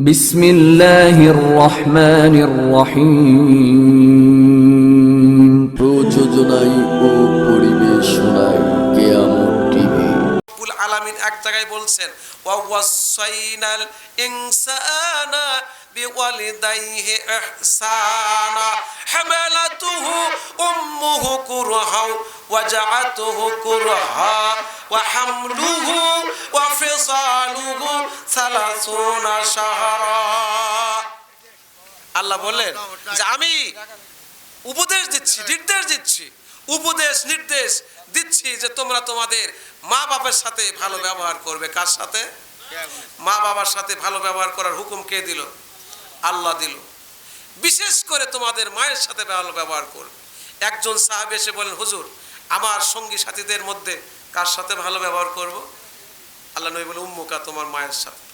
بسم الله الرحمن الرحيم প্রযোজনায় ও পরিবেশনায় কেয়ামত টিভি রব্বুল আলামিন এক জায়গায় বলছেন ওয়াসাইনাল ইনসানা হামালাতুহু উম্মুহু কুরহা ওয়াজআতুহু কুরহা ওয়া হামলুহু ওয়া ফিসালুহু 30 শাহরা। আল্লাহ বললেন যে আমি উপদেশ দিচ্ছি নির্দেশ দিচ্ছি উপদেশ নির্দেশ দিচ্ছি যে তোমরা তোমাদের মা বাবার সাথে ভালো ব্যবহার করবে। কার সাথে? মা বাবার সাথে ভালো ব্যবহার করার হুকুম কে দিল? আল্লাহ দিল। বিশেষ করে তোমাদের মায়ের সাথে ভালো ব্যবহার করবে। একজন সাহেব এসে বলেন হুজুর, আমার সঙ্গী সাথীদের মধ্যে কার সাথে ভালো ব্যবহার করব? আল্লাহ নবী বলে উম্মুকা, তোমার মায়ের সাথে।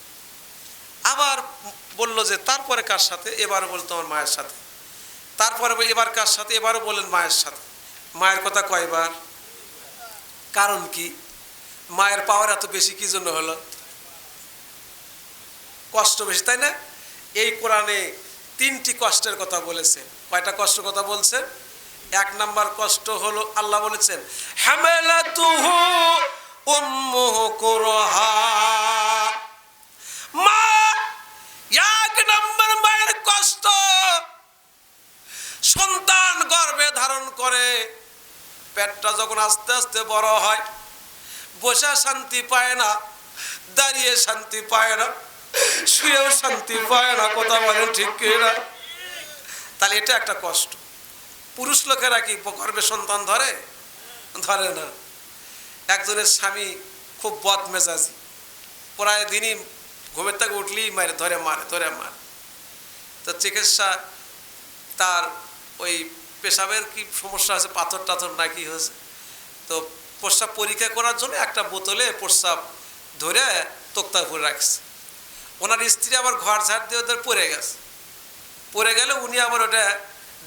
আবার বলল যে, তারপরে কার সাথে? এবারও বল তোমার মায়ের সাথে। তারপরে এবার কার সাথে? এবারও বলেন মায়ের সাথে। মায়ের কথা কয়বার? কারণ কি? মায়ের পাওয়ার এত বেশি, কি জন্য হলো? কষ্ট বেশি, তাই না? এই কোরআনে তিনটি কষ্টের কথা বলেছে। কয়টা কষ্ট কথা বলছেন এক নাম্বার কষ্ট হলো আল্লাহ বলেছেন মা, এক নাম্বার মায়ের কষ্ট, সন্তান গর্ভে ধারণ করে, পেটটা যখন আস্তে আস্তে বড় হয়, বসে শান্তি পায় না, দাঁড়িয়ে শান্তি পায় না। শুয়েও শান্তি পায় না, কথা বলেন ঠিক না? তাহলে এটা একটা কষ্ট। পুরুষ লোকেরা কি গর্ভে সন্তান ধরে? ধরে না। একজনের স্বামী খুব বদ মেজাজি প্রায় দিনই ঘুমের থেকে উঠলেই মারে, ধরে মারে ধরে মারে। তো চিকিৎসা তার ওই পেশাবের কি সমস্যা আছে? পাথর টাথর নাকি হয়েছে? তো প্রস্রাব পরীক্ষা করার জন্য একটা বোতলে প্রস্রাব ধরে তোক্তা উপরে রাখছে। ওনার স্ত্রী আবার ঘর ঝাড় দিয়ে ওদের পড়ে গেছে। পড়ে গেলে উনি আবার ওটা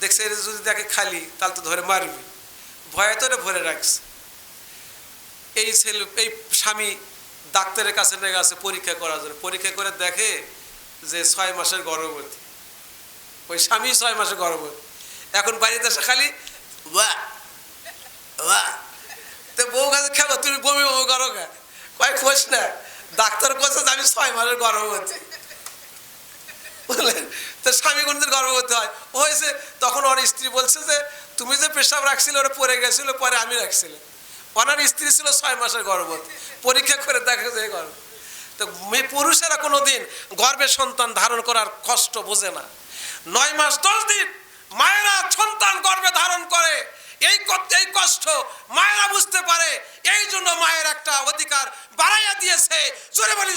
দেখছে যদি দেখে খালি, তাহলে তো ধরে মারবি। ভয়ে তো ওটা ভরে রাখছে। এই ছেলে, এই স্বামী ডাক্তারের কাছে নিয়ে গেছে পরীক্ষা করার জন্য। পরীক্ষা করে দেখে যে ছয় মাসের গর্ভবতী। ওই স্বামী ছয় মাসের গর্ভবতী। এখন বাড়িতে এসে খালি ওয়া ওয়া তো বউ কাছে, খেলো, তুমি বমি বমি করো কয় খোঁজ না। ডাক্তার কোথায় আমি ছয় মাসের গর্ভবতী। বুঝলেন তো স্বামী কোনদিন গর্ভবতী হয়? ও হয়েছে, তখন ওর স্ত্রী বলছে যে, তুমি যে পেশাব রাখছিলে ওরা পরে গেছিল, পরে আমি রাখছিলাম। ওনার স্ত্রী ছিল ছয় মাসের গর্ভবতী। পরীক্ষা করে দেখা যায় গর্ভ। তো মেয়ে পুরুষেরা কোনো দিন গর্ভে সন্তান ধারণ করার কষ্ট বোঝে না। নয় মাস দশ দিন মায়েরা সন্তান গর্ভে ধারণ করে। এই এই কষ্ট মায়েরা বুঝতে পারে। এই জন্য মায়ের একটা অধিকার বাড়াইয়া দিয়েছে। জোরে বলি।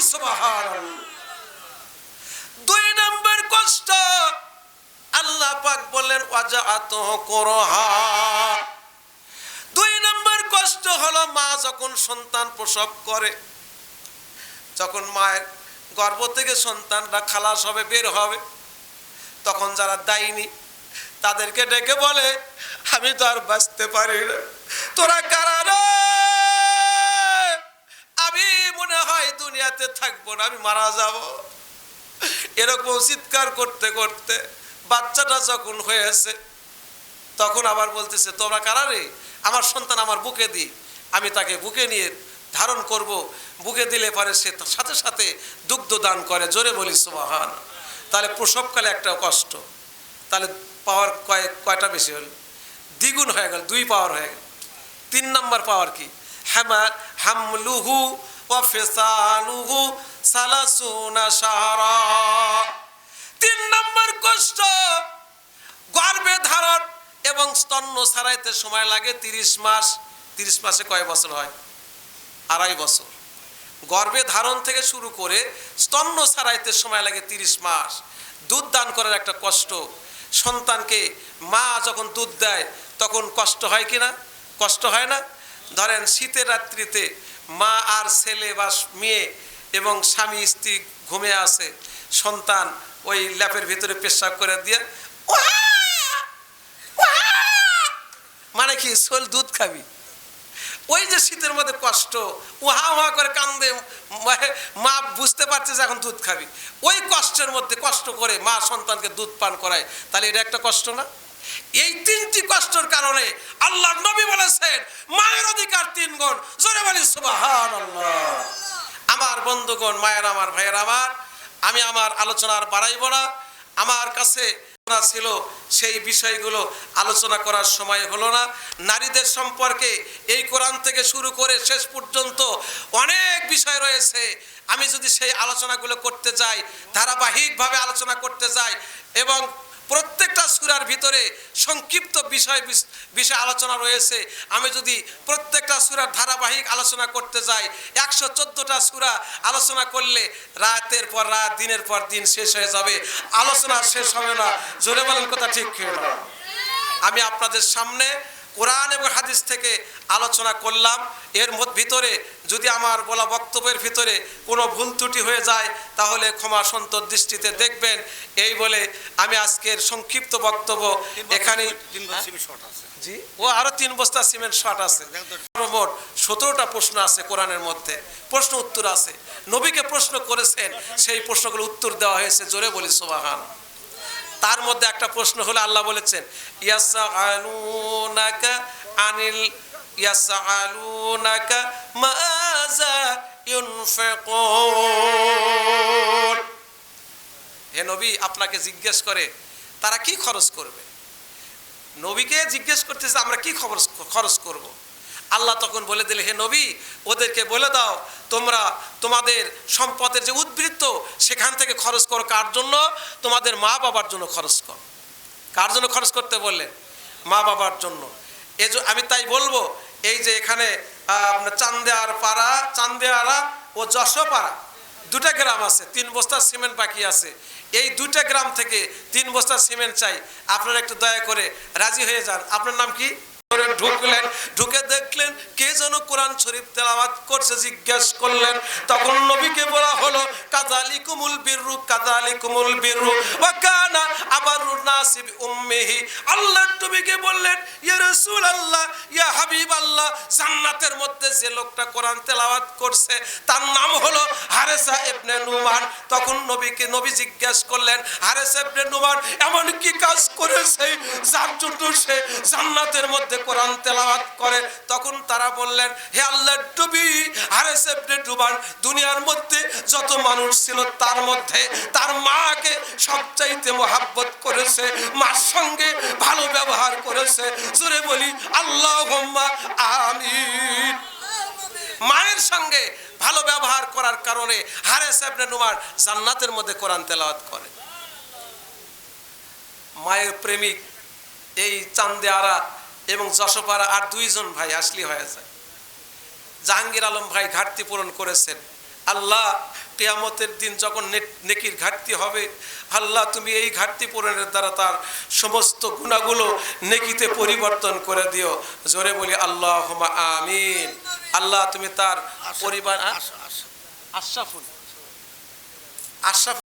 দুই নম্বর কষ্ট, আল্লাহ পাক বললেন, ওয়াজাআত করহা। দুই নম্বর কষ্ট হলো, মা যখন সন্তান প্রসব করে, যখন মায়ের গর্ভ থেকে সন্তানরা খালাস হবে, বের হবে, তখন যারা দায়নি তাদেরকে ডেকে বলে, আমি তো আর বাঁচতে পারি না। তোরা কারা? আমি মনে হয় দুনিয়াতে থাকব না, আমি মারা যাব। এরকম চিৎকার করতে করতে বাচ্চাটা যখন হয়েছে, তখন আবার বলতেছে, তোমরা কারা রে? আমার সন্তান আমার বুকে দি, আমি তাকে বুকে নিয়ে ধারণ করব। বুকে দিলে পারে সে সাথে সাথে দুগ্ধ দান করে, জোরে বলি, সুবাহান। তাহলে প্রসবকালে একটা কষ্ট। তাহলে পাওয়ার কয় কয়টা বেশি হলো? দ্বিগুণ হয়ে গেল, দুই পাওয়ার হয়ে গেল। তিন নম্বর পাওয়ার কি? হামা হামলুহু ও ফেসালুহু সালাসুনা সাহারা তিন নম্বর কষ্ট, গর্ভে ধারণ এবং স্তন্য ছাড়াইতে সময় লাগে তিরিশ মাস। তিরিশ মাসে কয় বছর হয়? আড়াই বছর। গর্ভে ধারণ থেকে শুরু করে স্তন্য ছাড়াইতে সময় লাগে তিরিশ মাস। দুধ দান করার একটা কষ্ট। সন্তানকে মা যখন দুধ দেয়, তখন কষ্ট হয় কি না? কষ্ট হয় না? ধরেন শীতের রাত্রিতে মা আর ছেলে বা মেয়ে এবং স্বামী, স্ত্রী ঘুমে আসে সন্তান ওই ল্যাপের ভিতরে পেশাব করে দিয়ে! মানে কি সোল দুধ খাবি? ওই যে শীতের মধ্যে কষ্ট, উহা উহা করে কান্দে, মা- বুঝতে পারছে যে এখন দুধ খাবি। ওই কষ্টের মধ্যে কষ্ট করে মা সন্তানকে দুধ পান করায়। তাহলে এটা একটা কষ্ট না? এই তিনটি কষ্টের কারণে আল্লাহ নবী বলেছেন, মায়ের অধিকার তিন গুণ। জোরে বলি সুবাহান আমার বন্ধুগণ, মায়ের, আমার ভাইয়ের, আমার। আমি আমার আলোচনা আর বাড়াইব না। আমার কাছে আলোচনা ছিল, সেই বিষয়গুলো আলোচনা করার সময় হলো না। নারীদের সম্পর্কে এই কোরআন থেকে শুরু করে শেষ পর্যন্ত অনেক বিষয় রয়েছে। আমি যদি সেই আলোচনাগুলো করতে যাই, ধারাবাহিকভাবে আলোচনা করতে যাই এবং প্রত্যেকটা সুরার ভিতরে সংক্ষিপ্ত বিষয় বিষয় আলোচনা রয়েছে। আমি যদি প্রত্যেকটা সুরার ধারাবাহিক আলোচনা করতে যাই, একশো চোদ্দোটা সুরা আলোচনা করলে রাতের পর রাত, দিনের পর দিন শেষ হয়ে যাবে। আলোচনা শেষ হবে না। জোরে বলেন কথা ঠিক আমি আপনাদের সামনে কোরআন এবং হাদিস থেকে আলোচনা করলাম। এর ভিতরে যদি আমার বলা বক্তব্যের ভিতরে কোনো ভুল ত্রুটি হয়ে যায় তাহলে ক্ষমা সন্তর দৃষ্টিতে দেখবেন। এই বলে আমি আজকের সংক্ষিপ্ত বক্তব্য এখানে জি? ও আরও তিন বস্তা সিমেন্ট শর্ট আছে। মোট সতেরোটা প্রশ্ন আছে কোরআনের মধ্যে। প্রশ্ন উত্তর আছে। নবীকে প্রশ্ন করেছেন সেই প্রশ্নগুলো উত্তর দেওয়া হয়েছে জোরে বলি সোবাহান। তার মধ্যে একটা প্রশ্ন হলো আল্লাহ বলেছেন ইয়াসআলুনাকা আনিল ইয়াসআলুনাকা হে নবী, আপনাকে জিজ্ঞেস করে, তারা কি খরচ করবে? নবীকে জিজ্ঞেস করতেছে, আমরা কি খবর, খরচ করব। আল্লাহ তখন বলে দিলে, হে নবী, ওদেরকে বলে দাও, তোমরা তোমাদের সম্পদের যে উদ্বৃত্ত, সেখান থেকে খরচ করো। কার জন্য? তোমাদের মা বাবার জন্য খরচ কর। কার জন্য খরচ করতে বললেন? মা বাবার জন্য। এই আমি তাই বলব এই যে এখানে আপনার চান্দেয়ার পাড়া চান্দেয়ারা ও যশোপাড়া দুটা গ্রাম আছে, তিন বস্তা সিমেন্ট বাকি আছে। এই দুটা গ্রাম থেকে তিন বস্তা সিমেন্ট চাই। আপনারা একটু দয়া করে রাজি হয়ে যান। আপনার নাম কি? করে ঢুকলেন, ঢুকে দেখলেন কে যেন কোরআন শরীফ তেলাওয়াত করছে, জিজ্ঞেস করলেন। তখন নবীকে বলা হলো কাদালি কুমুল বিররু কাদালি কুমুল ওয়া কানা নাসিব আল্লাহ নবীকে বললেন, ইয়া জান্নাতের মধ্যে যে লোকটা কোরআন করছে, তার নাম হলো হারেসা ইবনে নুমান। তখন নবীকে নবী জিজ্ঞেস করলেন, হারেসা ইবনে নুমান, এমন কি কাজ করেছে যার জন্য সে জান্নাতের মধ্যে কোরআন তেলাওয়াত করে, তখন তারা বললেন, হে আল্লাহ নবী হারেসা ইবনে নুমান দুনিয়ার মধ্যে যত মানুষ ছিল তার মধ্যে তার মাকে সবচাইতে মোহাব্বত করেছে, মার সঙ্গে ভালো ব্যবহার করেছে। জোরে বলি আল্লাহ আমিন। মায়ের সঙ্গে ভালো ব্যবহার করার কারণে হারেস ইবনে নুমান জান্নাতের মধ্যে কোরআন তেলাওয়াত করে। মায়ের প্রেমিক, এই চান্দেয়ারা এবং যশোপাড়া আর দুইজন ভাই আসলি হয়ে যায়। জাহাঙ্গীর আলম ভাই ঘাটতি পূরণ করেছেন। আল্লাহ কেয়ামতের দিন যখন নেকির ঘাটতি হবে আল্লাহ তুমি এই ঘাটতি পূরণের দ্বারা তার সমস্ত গুণাগুলো নেকিতে পরিবর্তন করে দিও। জোরে বলি আল্লাহ আমিন। আল্লাহ তুমি তার পরিবার? আশরাফুল। আশরাফ